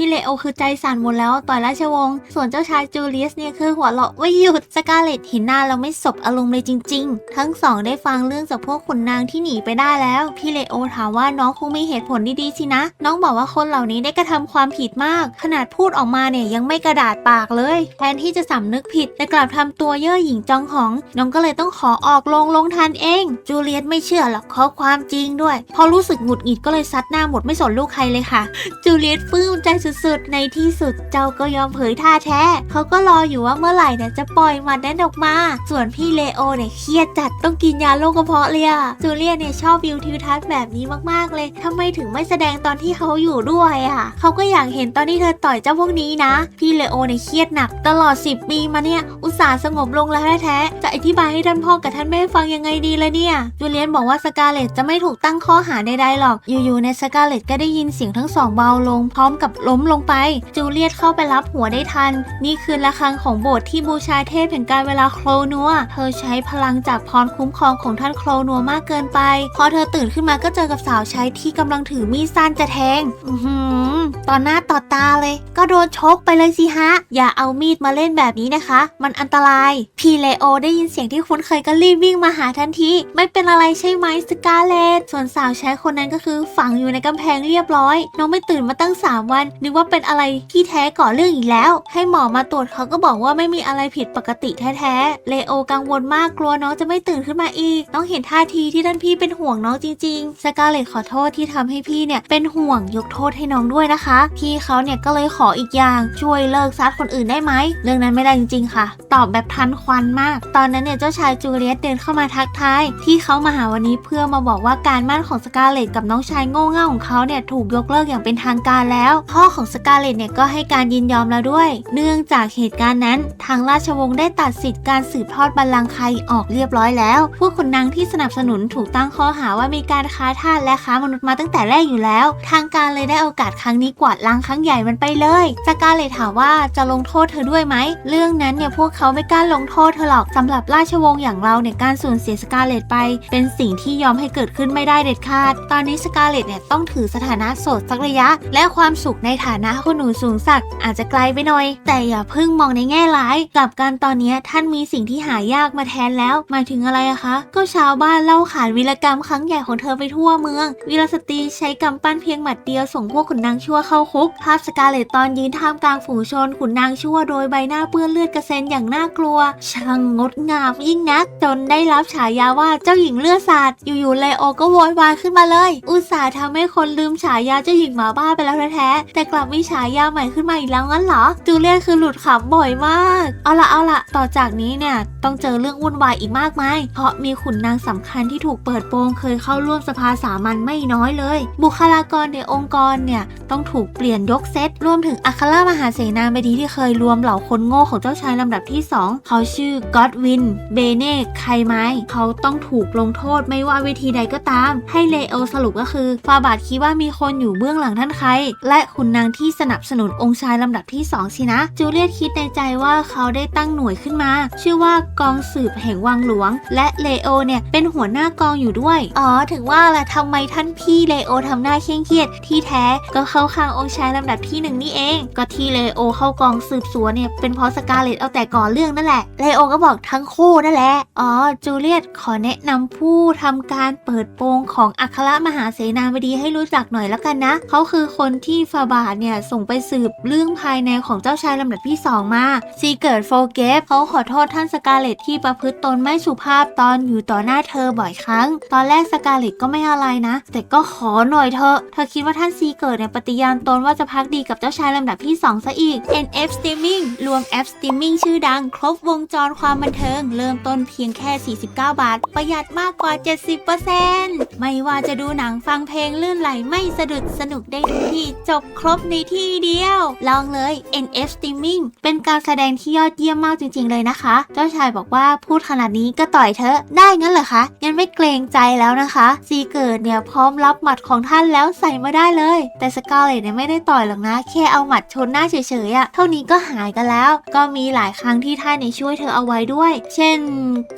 พี่เลโอคือใจสั่นหมดแล้วต่อยราชวงศ์ส่วนเจ้าชายจูเลียสเนี่ยคือหัวเราะไม่หยุดสกาเลตเห็นหน้าเราไม่สบอารมณ์เลยจริง ๆ ทั้งสองได้ฟังเรื่องจากพวกขุนนางที่หนีไปได้แล้ว พี่เลโอถามว่าน้องคงมีเหตุผลดีๆสินะ น้องบอกว่าคนเหล่านี้ได้กระทำความผิดมาก ขนาดพูดออกมาเนี่ยยังไม่กระดาษปากเลย แทนที่จะสำนึกผิดแต่กลับทำตัวเย่อหยิ่งจองหอง น้องก็เลยต้องขอออกลงลงทันเอง จูเลียตไม่เชื่อหรอกเขาความจริงด้วย พอรู้สึกหงุดหงิดก็เลยซัดหน้าหมดไม่สนลูกใครเลยค่ะ จูเลียตปลื้มใจสุดๆ ในที่สุดเจ้าก็ยอมเผยท่าแท้ เขาก็รออยู่ว่าเมื่อไหร่เนี่ยจะปล่อยมันนั้นออกมา ส่วนพี่เลโอเนี่ยเครียดจัดต้องกินยาโรคกระเพาะเลยอะจูเลียเนี่ยชอบวิวทิวทัศน์แบบนี้มากๆเลยทำไมถึงไม่แสดงตอนที่เขาอยู่ด้วยอะเขาก็อยากเห็นตอนที่เธอต่อยเจ้าพวกนี้นะ พี่เลโอเนี่ยเครียดหนักตลอด 10 ปีมาเนี่ยอุตส่าห์สงบลงแล้วแท้ๆจะอธิบายให้ท่านพ่อกับท่านแม่ฟังยังไงดีละเนี่ยจูเลียนบอกว่าสกาเลตจะไม่ถูกตั้งข้อหาใดๆหรอกอยู่ๆในสกาเลตก็ได้ยินเสียงทั้งสองเบาลงพร้อมกับลมลงไป จูเลียตเข้าไปรับหัวได้ทัน นี่คือระฆังของโบสถ์ที่บูชาเทพแห่งการเวลาโครนัว เธอใช้พลังจากพรคุ้มครองของท่านโครนัวมากเกินไป พอเธอตื่นขึ้นมาก็เจอกับสาวใช้ที่กำลังถือมีดสั้นจะแทง อือหือต่อหน้าต่อตาเลย ก็โดนชกไปเลยสิฮะ อย่าเอามีดมาเล่นแบบนี้นะคะ มันอันตราย พี่เลโอได้ยินเสียงที่คุ้นเคยก็รีบวิ่งมาหาทันที ไม่เป็นอะไรใช่ไหมสกาเลตส่วนสาวใช้คนนั้นก็คือฝังอยู่ในกำแพงเรียบร้อย น้องไม่ตื่นมาตั้ง 3 วันนึกว่าเป็นอะไรที่แท้ก่อเรื่องอีกแล้ว ให้หมอมาตรวจเขาก็บอกว่าไม่มีอะไรผิดปกติแท้ๆเลโอกังวลมากกลัวน้องจะไม่ตื่นขึ้นมาอีก น้องเห็นท่าทีที่ท่านพี่เป็นห่วงน้องจริงๆสกาเลตขอโทษที่ทำให้พี่เนี่ยเป็นห่วงยกโทษให้น้องด้วยนะคะ พี่เขาเนี่ยก็เลยขออีกอย่างช่วยเลิกซัดคนอื่นได้ไหมเรื่องนั้นไม่ได้จริงๆค่ะ ตอบแบบทันควันมาก ตอนนั้นเนี่ยเจ้าชายจูเลียตเดินเข้ามาทักทายที่เขามาหาวันนี้เพื่อมาบอกว่าการมั่นของสกาเลตกับน้องชายโง่เง่าของเขาเนี่ยถูกยกเลิกอย่างเป็นทางการแล้วพ่อของสกาเลตเนี่ยก็ให้การยินยอมแล้วด้วย เนื่องจากเหตุการณ์นั้น ทางราชวงศ์ได้ตัดสิทธิ์การสืบทอดบัลลังก์ไครออกเรียบร้อยแล้ว พวกขุนนางที่สนับสนุนถูกตั้งข้อหาว่ามีการค้าทาสและค้ามนุษย์มาตั้งแต่แรกอยู่แล้ว ทางการเลยได้โอกาสครั้งนี้กวาดล้างครั้งใหญ่มันไปเลยสกาเลตถามว่าจะลงโทษเธอด้วยไหม เรื่องนั้นเนี่ยพวกเขาไม่กล้าลงโทษเธอหรอกสำหรับราชวงศ์อย่างเราเนี่ยการสูญเสียสกาเลตไป เป็นสิ่งที่ยอมให้เกิดขึ้นไม่ได้เด็ดขาด ตอนนี้สกาเลตเนี่ยต้องถือสถานะโสดสักระยะ และความสุขในฐานะคุณหนูสูงสักดิ์อาจจะไกลไปหน่อย แต่อย่าเพิ่งมองในแง่ร้ายกลับกันตอนนี้ท่านมีสิ่งที่หายากมาแทนแล้ว หมายถึงอะไรอะคะ ก็ชาวบ้านเล่าขานวีรกรรมครั้งใหญ่ของเธอไปทั่วเมือง วีรสตรีใช้กำปั้นเพียงหมัดเดียวส่งพวกขุนนางชั่วเข้าคุก ภาพสกาเลตตอนยืนท่ามกลางฝูงชนขุนนางชั่วโดยใบหน้าเปื้อนเลือดกระเซ็นอย่างน่ากลัว ช่างงดงามยิ่งนัก จนได้รับฉายาว่าเจ้าหญิงเลือดสาดอยู่ๆเลโอก็โวยวายขึ้นมาเลย อุตส่าห์ทำให้คนลืมฉายาเจ้าหญิงหมาบ้าไปแล้วแท้แต่กลับมีฉายาใหม่ขึ้นมาอีกแล้วงั้นเหรอจูเลียนคือหลุดขำบ่อยมาก เอาละเอาละต่อจากนี้เนี่ยต้องเจอเรื่องวุ่นวายอีกมากมาย เพราะมีขุนนางสำคัญที่ถูกเปิดโปงเคยเข้าร่วมสภาสามัญไม่น้อยเลย บุคลากรในองค์กรเนี่ยต้องถูกเปลี่ยนยกเซต รวมถึงอัครมหาเสนาบดีที่เคยรวมเหล่าคนโง่ของเจ้าชายลำดับที่ 2 เขาชื่อก็อดวิน เบเน่ ไคไมเขาต้องถูกลงโทษไม่ว่าวิธีใดก็ตาม ให้เลโอสรุปก็คือฟาบาทคิดว่ามีคนอยู่เบื้องหลังท่านใคร และขุนนางที่สนับสนุนองค์ชายลำดับที่ 2 สินะ จูเลียตคิดในใจว่าเขาได้ตั้งหน่วยขึ้นมา ชื่อว่ากองสืบแห่งวังหลวง และเลโอเนี่ยเป็นหัวหน้ากองอยู่ด้วย อ๋อ ถึงว่าละทำไมท่านพี่เลโอทำหน้าเคร่งเครียด ที่แท้ก็เข้าข้างองค์ชายลำดับที่หนึ่งนี่เอง ก็ที่เลโอเข้ากองสืบสวนเนี่ยเป็นเพราะสกาเลตเอาแต่ก่อเรื่องนั่นแหละ เลโอก็บอกทั้งคู่นั่นแหละ อ๋อ จูเลียตขอแนะนำผู้ทำการเปิดโปงของอัครมหาเสนาบดีให้รู้จักหน่อยแล้วกันนะ เขาคือคนที่ฟาบาทเนี่ยส่งไปสืบเรื่องภายในของเจ้าชายลำดับที่2มาซีเกิดโฟเกฟเขาขอโทษท่านสกาเลตที่ประพฤติตนไม่สุภาพตอนอยู่ต่อหน้าเธอบ่อยครั้ง ตอนแรกสกาเลตก็ไม่อะไรนะ แต่ก็ขอหน่อยเถอะเธอคิดว่าท่านซีเกิดเนี่ยปฏิญาณตนว่าจะพักดีกับเจ้าชายลำดับที่ 2 ซะอีก NF Streaming รวมแอป Streaming ชื่อดัง ครบวงจรความบันเทิง เริ่มต้นเพียงแค่ 49 บาท ประหยัดมากกว่า 70%ไม่ว่าจะดูหนังฟังเพลงลื่นไหลไม่สะดุดสนุกได้ทุกที่จบครบในที่เดียว ลองเลย NF Streaming เป็นการแสดงที่ยอดเยี่ยมมากจริง ๆ เลยนะคะ เจ้าชายบอกบอกว่าพูดขนาดนี้ก็ต่อยเธอได้งั้นเหรอคะยังไม่เกรงใจแล้วนะคะซีเกิดเนี่ยพร้อมรับหมัดของท่านแล้วใส่มาได้เลย แต่สกาเลตเนี่ยไม่ได้ต่อยหรอกนะแค่เอาหมัดชนหน้าเฉยๆอะเท่านี้ก็หายกันแล้ว ก็มีหลายครั้งที่ท่านเนี่ยช่วยเธอเอาไว้ด้วย เช่น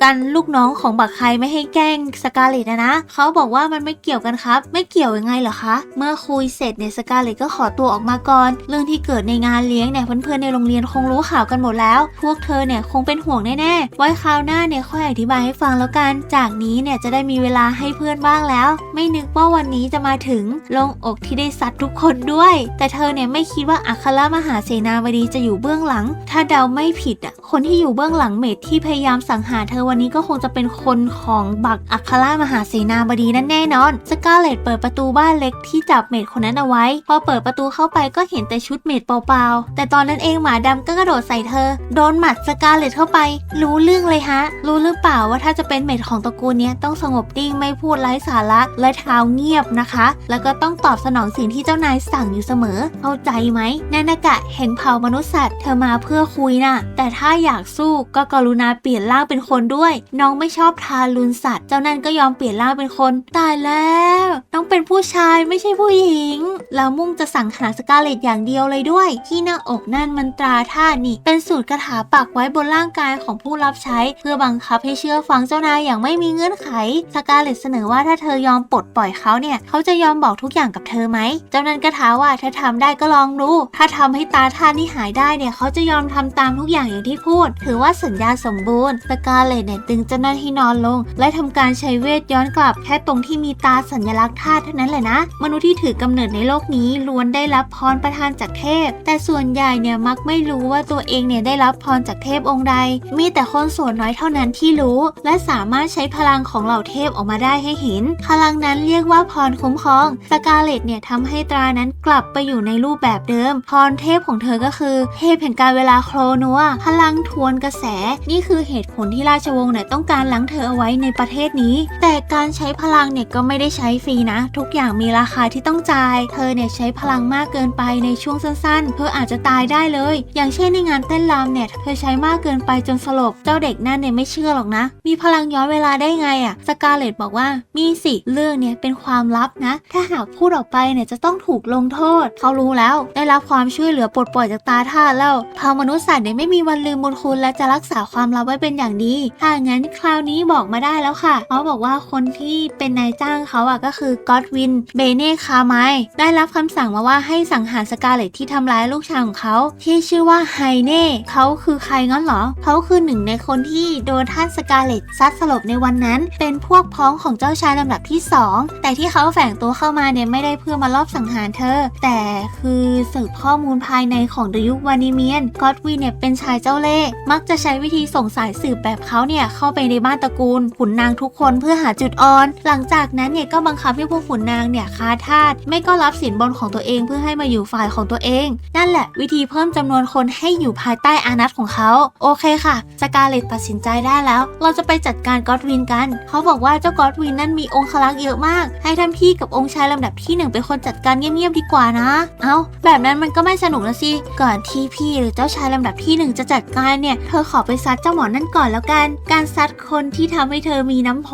กันลูกน้องของบักใคไม่ให้แกล้งสกาเลตนะนะเขาบอกว่ามันไม่เกี่ยวกันครับ ไม่เกี่ยวยังไงเหรอคะเมื่อคุยเสร็จเนี่ยสกาเลตก็ขอตัวออกมาก่อน เรื่องที่เกิดในงานเลี้ยงเนี่ยเพื่อนๆในโรงเรียนคงรู้ข่าวกันหมดแล้ว พวกเธอเนี่ยคงเป็นห่วงแน่ๆไว้คราวหน้าเนี่ยค่อยอธิบายให้ฟังแล้วกัน จากนี้เนี่ยจะได้มีเวลาให้เพื่อนบ้างแล้ว ไม่นึกว่าวันนี้จะมาถึงลงอกที่ได้ซัดทุกคนด้วย แต่เธอเนี่ยไม่คิดว่าอัครมหาเสนาบดีจะอยู่เบื้องหลัง ถ้าเดาไม่ผิดอะคนที่อยู่เบื้องหลังเมดที่พยายามสังหารเธอวันนี้ก็คงจะเป็นคนของบักอัครมหาเสนาบดีนั่นแน่นอนสกาเลตเปิดประตูบ้านเล็กที่จับเมดคนนั้นเอาไว้ พอเปิดประตูเข้าไปก็เห็นแต่ชุดเมดเปล่าๆแต่ตอนนั้นเองหมาดำก็กระโดดใส่เธอ โดนหมัดสกาเลตเข้าไปรู้เรื่องเลยฮะ รู้หรือเปล่าว่าถ้าจะเป็นเมดของตระกูลนี้ต้องสงบนิ่งไม่พูดไร้สาระและเท้าเงียบนะคะ แล้วก็ต้องตอบสนองสิ่งที่เจ้านายสั่งอยู่เสมอ เข้าใจไหมนานากะเห็นเผ่ามนุษย์สัตว์เธอมาเพื่อคุยน่ะ แต่ถ้าอยากสู้ก็กรุณาเปลี่ยนร่างเป็นคนด้วย น้องไม่ชอบทารุณสัตว์ เจ้านั่นก็ยอมเปลี่ยนร่างเป็นคนตายแล้ว น้องเป็นผู้ชายไม่ใช่ผู้หญิงแล้วมุ่งจะสั่งหาสกาเลตอย่างเดียวเลยด้วย ที่หน้าอกนั่นมันตราท่านี่ เป็นสูตรคาถาปักไว้บนร่างกายของผู้รับใช้ เพื่อบังคับให้เชื่อฟังเจ้านายอย่างไม่มีเงื่อนไข สกาเลตเสนอว่าถ้าเธอยอมปลดปล่อยเขาเนี่ย เขาจะยอมบอกทุกอย่างกับเธอไหม เจ้านั้นก็ท้าว่าถ้าทำได้ก็ลองดู ถ้าทำให้ตาท่านี่หายได้เนี่ยเขาจะยอมทำตามทุกอย่างอย่างที่พูด ถือว่าสัญญาสมบูรณ์ สกาเลตเนี่ยดึงเจ้าหน้าที่นอนลง และทำการใช้เวทย้อนกลับแค่ตรงที่มีตาสัญลักษณ์ธาตุเท่านั้นแหละนะ มนุษย์ที่ถือกำเนิดในโลกนี้ล้วนได้รับพรประทานจากเทพ แต่ส่วนใหญ่เนี่ยมักไม่รู้ว่าตัวเองเนี่ยได้รับพรจากเทพองค์ใด มีแต่คนส่วนน้อยเท่านั้นที่รู้ และสามารถใช้พลังของเหล่าเทพออกมาได้ให้เห็น พลังนั้นเรียกว่าพรคุ้มครอง สกาเลตเนี่ยทำให้ตรานั้นกลับไปอยู่ในรูปแบบเดิม พรเทพของเธอก็คือ เทพแห่งการเวลาโครนัว พลังทวนกระแส นี่คือเหตุผลที่ราชวงศ์เนี่ยต้องการล้างเธอเอาไว้ในประเทศนี้ แต่การใช้พลังเนี่ยก็ไม่ได้ใช้ฟรีนะ ทุกอย่างมีราคาที่ต้องจ่าย เธอเนี่ยใช้พลังมากเกินไปในช่วงสั้นๆ เธออาจจะตายได้เลย อย่างเช่นในงานเต้นรำเนี่ยเธอใช้มากเกินไปจนสลบเจ้าเด็กนั่นเนี่ยไม่เชื่อหรอกนะ มีพลังย้อนเวลาได้ไงอะสกาเลตบอกว่ามีสิเรื่องเนี่ยเป็นความลับนะ ถ้าหากพูดออกไปเนี่ยจะต้องถูกลงโทษ เขารู้แล้ว ได้รับความช่วยเหลือปลดปล่อยจากตาท่าแล้วเผ่ามนุษย์สัตว์เนี่ยไม่มีวันลืมบุญคุณและจะรักษาความลับไว้เป็นอย่างดีถ้างั้นคราวนี้บอกมาได้แล้วค่ะเขาบอกว่าคนที่เป็นนายจ้างเขาอะก็คือก็อดวินเบเน่คาไมได้รับคำสั่งมาว่าให้สังหารสกาเลตที่ทำร้ายลูกชายของเขาที่ชื่อว่าไฮเน่เขาคือใครงั้นเหรอเขาคือหนึ่งในคนที่โดนท่านสกาเลตซัดสลบในวันนั้น เป็นพวกพ้องของเจ้าชายลำดับที่ 2 แต่ที่เขาแฝงตัวเข้ามาเนี่ยไม่ได้เพื่อมาลอบสังหารเธอ แต่คือสืบข้อมูลภายในของเดยุควานิเมียนก็อดวินเนี่ยเป็นชายเจ้าเล่ห์มักจะใช้วิธีส่งสายสืบแบบเขาเนี่ยเข้าไปในบ้านตระกูลขุนนางทุกคนเพื่อหาจุดอ่อน หลังจากนั้นเนี่ยก็บังคับให้พวกขุนนางเนี่ยค้าทาสไม่ก็รับสินบนของตัวเองเพื่อให้มาอยู่ฝ่ายของตัวเอง นั่นแหละวิธีเพิ่มจำนวนคนให้อยู่ภายใต้อานัตของเขา โอเคค่ะสกาเลตตัดสินใจได้แล้ว เราจะไปจัดการก็อดวินกัน เขาบอกว่าเจ้าก็อดวินนั้นมีองค์ลักษ์เยอะมาก ให้ท่านพี่กับองค์ชายลำดับที่หนึ่งเป็นคนจัดการเงียบๆดีกว่านะ เอาแบบนั้นมันก็ไม่สนุกนะสิ ก่อนที่พี่หรือเจ้าชายลำดับที่หนึ่งจะจัดการเนี่ย เธอขอไปซัดเจ้าหมอนั่นก่อนแล้วกัน การซัดคนที่ทำให้เธอมีน้ำโห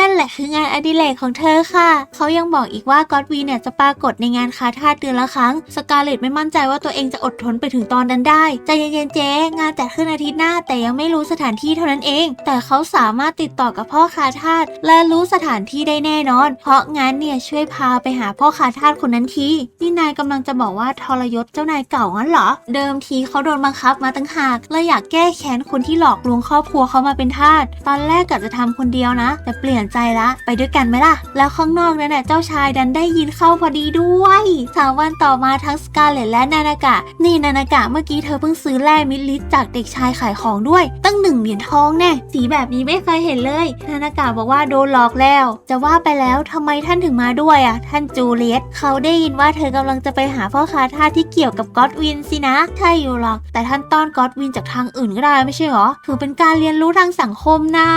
นั่นแหละคืองานอดิเรกของเธอค่ะ เขายังบอกอีกว่าก็อดวีเนี่ยจะปรากฏในงานคาท่าเดือนละครั้ง สกาเลตไม่มั่นใจว่าตัวเองจะอดทนไปถึงตอนนั้นได้ ใจเย็นๆเจ๊ งานจัดขึ้นอาทิตย์หน้าแต่ยังไม่รู้สถานที่เท่านั้นเอง แต่เขาสามารถติดต่อกับพ่อคาทาสและรู้สถานที่ได้แน่นอน เพราะงั้นเนี่ยช่วยพาไปหาพ่อคาทาสคนนั้นทีนี่นายกำลังจะบอกว่าทรยศเจ้านายเก่างั้นเหรอ เดิมทีเขาโดนบังคับมาตั้งหากเลยอยากแก้แค้นคนที่หลอกลวงครอบครัวเขามาเป็นทาสตอนแรกกะจะทำคนเดียวนะ แต่เปลี่ยนใจละไปด้วยกันไหมล่ะ แล้วข้างนอกนั้นน่ะเจ้าชายดันได้ยินเข้าพอดีด้วยสามวันต่อมาทั้งสกาเลตและนานากะ นี่นานากะเมื่อกี้เธอเพิ่งซื้อแร่มิลลิตจากเด็กชายขายของด้วย ตั้งหนึ่งเหรียญทองแน่สีแบบนี้ไม่เคยเห็นเลย นานากะบอกว่าโดนหลอกแล้ว จะว่าไปแล้วทำไมท่านถึงมาด้วยอะ ท่านจูเลียตเขาได้ยินว่าเธอกำลังจะไปหาพ่อค้าท่าที่เกี่ยวกับก็อดวินสินะใช่อยู่หรอก แต่ท่านต้อนก็อดวินจากทางอื่นก็ได้ไม่ใช่หรอถือเป็นการเรียนรู้ทางสังคมนะ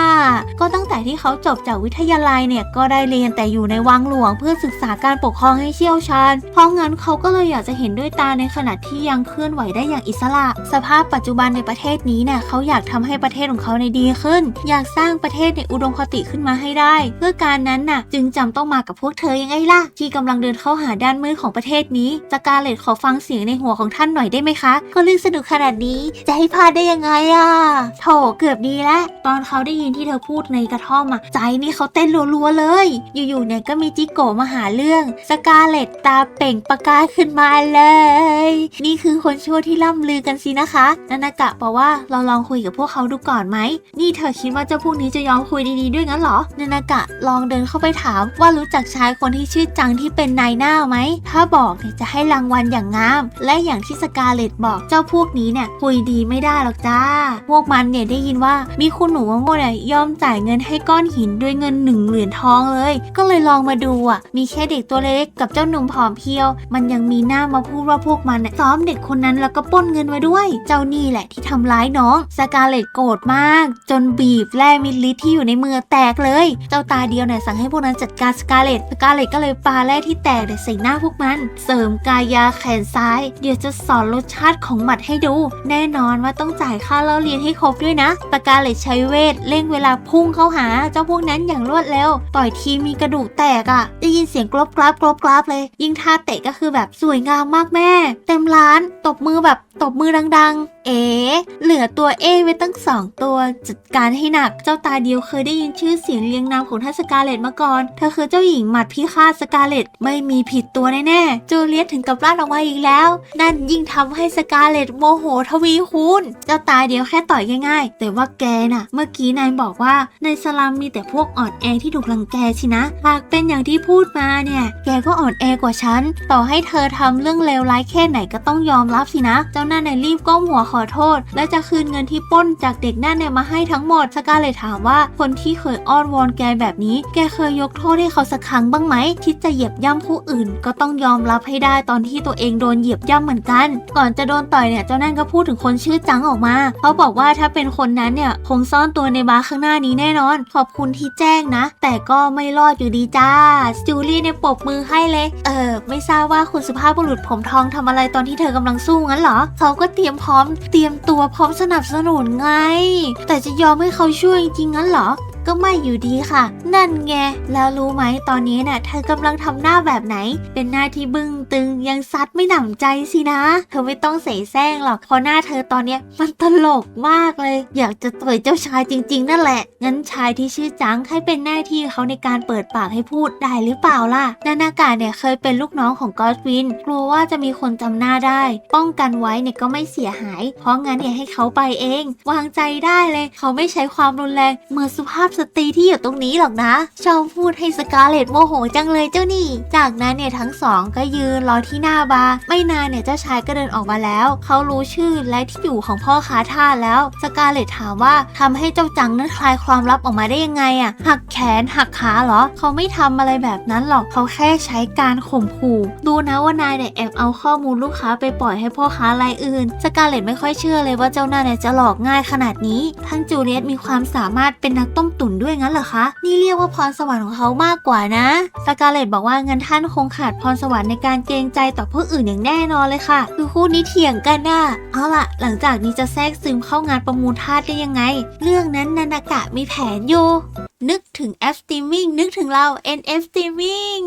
ก็ตั้งแต่ที่เขาจบจากวิทยาลัยเนี่ยก็ได้เรียนแต่อยู่ในวังหลวงเพื่อศึกษาการปกครองให้เชี่ยวชาญ เพราะงั้นเขาก็เลยอยากจะเห็นด้วยตาในขณะที่ยังเคลื่อนไหวได้อย่างอิสระ สภาพปัจจุบันในประเทศนี้เนี่ยเขาอยากทำให้ประเทศของเขาในดีขึ้น อยากสร้างประเทศในอุดมคติขึ้นมาให้ได้ เพื่อการนั้นน่ะ จึงจำต้องมากับพวกเธอยังไงล่ะที่กำลังเดินเข้าหาด้านมืดของประเทศนี้สกาเลตขอฟังเสียงในหัวของท่านหน่อยได้ไหมคะก็เรื่องสนุกขนาดนี้จะให้พลาดได้ยังไงอะโถเกือบดีแล้วตอนเขาได้ยินที่เธอพูดในกระท่อมอะใจนี่เขาเต้นรัวๆเลย อยู่ๆเนี่ยก็มีจิโกมาหาเรื่อง สกาเลตตาเป่งประกายขึ้นมาเลย นี่คือคนชั่วที่ล่ำลือกันสินะคะนานากะบอกว่าเราลองคุยกับพวกเขาดูก่อนไหม นี่เธอคิดว่าเจ้าพวกนี้จะยอมคุยดีๆด้วยงั้นเหรอนานากะลองเดินเข้าไปถามว่ารู้จักชายคนที่ชื่อจังที่เป็นนายหน้าไหม ถ้าบอกเนี่ยจะให้รางวัลอย่างงาม และอย่างที่สกาเลตบอกเจ้าพวกนี้เนี่ยคุยดีไม่ได้หรอกจ้า พวกมันเนี่ยได้ยินว่ามีคุณหนูมะม่เนี่ยยอมจ่ายเงินให้ก้อนหินด้วยเงินหนึ่งเหรียญทองเลย ก็เลยลองมาดูอะ มีแค่เด็กตัวเล็กกับเจ้าหนุ่มผอมเพรียว มันยังมีหน้ามาพูดว่าพวกมันน่ะซ้อมเด็กคนนั้นแล้วก็ป้นเงินมาด้วย เจ้านี่แหละที่ทำร้ายน้องสกาเลตโกรธมาก จนบีบแร่มิลลิที่อยู่ในมือแตกเลย เจ้าตาเดียวเนี่ยสั่งให้พวกนั้นจัดการสกาเลตสกาเลตก็เลยปาแร่ที่แตกเนี่ยใส่หน้าพวกมัน เสริมกายาแขนซ้าย เดี๋ยวจะสอนรสชาติของหมัดให้ดู แน่นอนว่าต้องจ่ายค่าเล่าเรียนให้ครบด้วยนะสกาเลตใช้เวทเร่งเวลาพุ่งเข้าหาเจ้าพวกนั้นอย่างรวดเร็ว ต่อยทีมีกระดูกแตกอะ่ะ ได้ยินเสียงกรอบกราบกรอบกราบเลย ยิ่งท่าเตะก็คือแบบสวยงามมากแม่ เต็มร้าน ตบมือแบบตบมือดังๆ เอ๋เหลือตัวเอไว้ตั้งสองตัว จัดการให้หนัก เจ้าตาเดียวเคยได้ยินชื่อเสียงเรียงนามของท่านสกาเลตมาก่อน เธอคือเจ้าหญิงหมัดพิฆาตสกาเลตไม่มีผิดตัวแน่ๆจูเลียตถึงกับลั่นออกมาอีกแล้ว นั่นยิ่งทำให้สกาเลตโมโหทวีคูณ เจ้าตาเดียวแค่ต่อยง่ายๆ แต่ว่าแกน่ะ เมื่อกี้นายบอกว่าในสลัมมีแต่พวกอ่อนแอที่ถูกรังแกสินะ หากเป็นอย่างที่พูดมาเนี่ย แกก็อ่อนแอกว่าฉัน ต่อให้เธอทำเรื่องเลวร้ายแค่ไหนก็ต้องยอมรับสินะเจ้าหน้าเนี่ยรีบก้มหัวขอโทษ และจะคืนเงินที่ป้นจากเด็กนั่นเนี่ยมาให้ทั้งหมดสกาเลยถามว่าคนที่เคยอ้อนวอนแกแบบนี้ แกเคยยกโทษให้เขาสักครั้งบ้างไหมคิดจะเหยียบย่ำผู้อื่น ก็ต้องยอมรับให้ได้ตอนที่ตัวเองโดนเหยียบย่ำเหมือนกัน ก่อนจะโดนต่อยเนี่ยเจ้านั่นก็พูดถึงคนชื่อจังออกมาเขาบอกว่าถ้าเป็นคนนั้นเนี่ยคงซ่อนตัวในบาร์ข้างหน้านี้แน่นอน ขอบคุณที่แจ้งนะ แต่ก็ไม่รอดอยู่ดีจ้าจูลี่เนี่ยปบมือให้เลย เออไม่ทราบว่าคุณสุภาพบุรุษผมทองทำอะไรตอนที่เธอกำลังสู้งั้นเหรอเขาก็เตรียมพร้อมเตรียมตัวพร้อมสนับสนุนไง แต่จะยอมให้เขาช่วยจริงๆงั้นเหรอ ก็ไม่อยู่ดีค่ะ นั่นไง แล้วรู้ไหมตอนนี้น่ะเธอกำลังทำหน้าแบบไหน เป็นหน้าที่บึ้งตึงยังซัดไม่หนำใจสินะ เธอไม่ต้องเสแสร้งหรอกเพราะหน้าเธอตอนเนี้ยมันตลกมากเลย อยากจะต่อยเจ้าชายจริง ๆ นั่นแหละ งั้นชายที่ชื่อจังให้เป็นหน้าที่เขาในการเปิดปากให้พูดได้หรือเปล่าล่ะนานาากาเนี่ยเคยเป็นลูกน้องของกอดวิน กลัวว่าจะมีคนจำหน้าได้ ป้องกันไว้เนี่ยก็ไม่เสียหาย เพราะงั้นเนี่ยให้เขาไปเอง วางใจได้เลย เขาไม่ใช้ความรุนแรงเมื่อสุภาพสตรีที่อยู่ตรงนี้หรอกนะ ชอบพูดให้สกาเลตโมโหจังเลยเจ้านี่ จากนั้นเนี่ยทั้งสองก็ยืนรอที่หน้าบาร์ไม่นานเนี่ยเจ้าชายก็เดินออกมาแล้ว เขารู้ชื่อและที่อยู่ของพ่อค้าท่าแล้ว สกาเลตถามว่าทำให้เจ้าจังนั้นคลายความลับออกมาได้ยังไงอะ่ะหักแขนหักขาเหรอ เขาไม่ทำอะไรแบบนั้นหรอกเขาแค่ใช้การข่มขู่ ดูนะว่านายเนี่ยแอบเอาข้อมูลลูกค้าไปปล่อยให้พ่อค้ารายอื่น สกาเลตไม่ค่อยเชื่อเลยว่าเจ้าหน้าเนี่ยจะหลอกง่ายขนาดนี้ ทั้งจูเลียตมีความสามารถเป็นนักต้มตุ่นด้วยงั้นเหรอคะ นี่เรียกว่าพรสวรรค์ของเขามากกว่านะสกาเลตบอกว่าเงินท่านคงขาดพรสวรรค์ในการเกรงใจต่อผู้อื่นอย่างแน่นอนเลยค่ะคือคู่นี้เถียงกันน่ะเอาล่ะ หลังจากนี้จะแทรกซึมเข้างานประมูลทาสได้ยังไง เรื่องนั้นนานากะมีแผนอยู่นึกถึงแอปสตรีมมิ่งนึกถึงเรา NF Streaming